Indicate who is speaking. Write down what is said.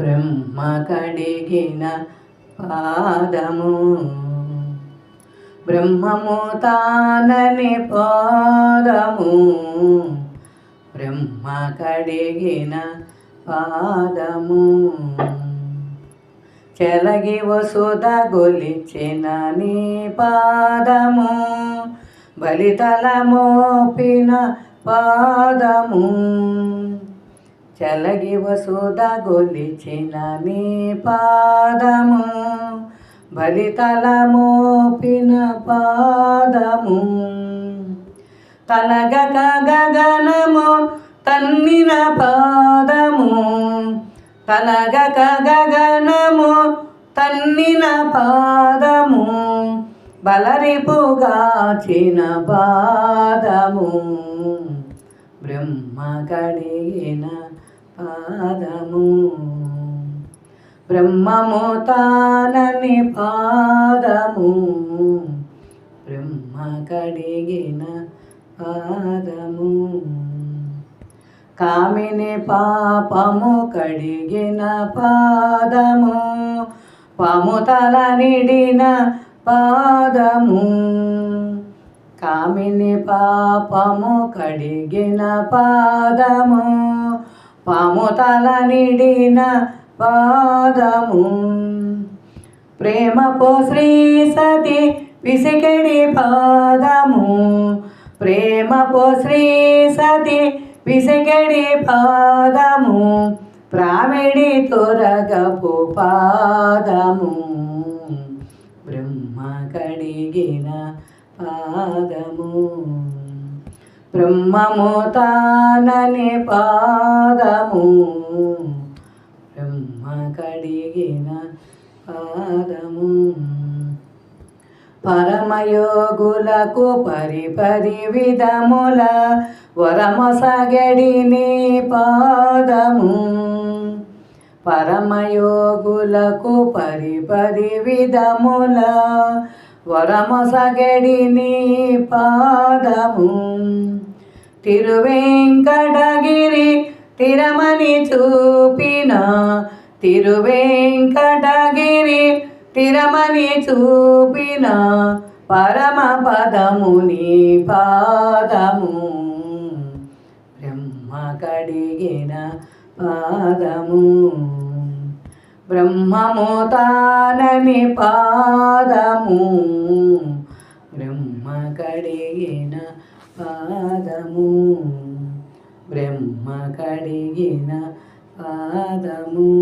Speaker 1: బ్రహ్మ కడిగిన పాదము. బ్రహ్మము తానని పాదము. బ్రహ్మ కడిగిన పాదము. చెలగి వసుద గొలిచిన నీ పాదము. బలితల మోపిన పాదము. చలగి వసుద గొలిచిన నీ పాదము బలితల మోపిన పాదము. తలగక గగనము తన్నిన పాదము తలగక గగనము తన్నిన పాదము. బలరిపుగాచిన పాదము. బ్రహ్మ కడిగిన పాదము. బ్రహ్మము తానని పాదము. బ్రహ్మ కడిగిన పాదము. కామిని పాపము కడిగిన పాదము. పాము తల నిడిన పాదము. కామిని పాపము కడిగిన పాదము పాము తల నిడిన పాదము. ప్రేమపు శ్రీ సతి విసికడి పాదము ప్రేమపు శ్రీ సతి విసికడి పాదము ప్రామిడి తొరగపు పాదము. బ్రహ్మ కడిగిన పాదము. బ్రహ్మము తానని పాదము. బ్రహ్మ కడిగిన పాదము. పరమయోగులకు పరిపరి విధముల వరమొసగడి నీ పాదము. పరమయోగులకు పరిపరి విధముల వరమసగడి నీ పాదము. తిరువేంకటగిరి తిరమని చూపిన. తిరువేంకటగిరి తిరమని చూపిన. పరమ పదముని పాదము. బ్రహ్మ కడిగిన పాదము. బ్రహ్మముతానని పాదము బ్రహ్మ కడిగిన పాదము బ్రహ్మ కడిగిన పాదము.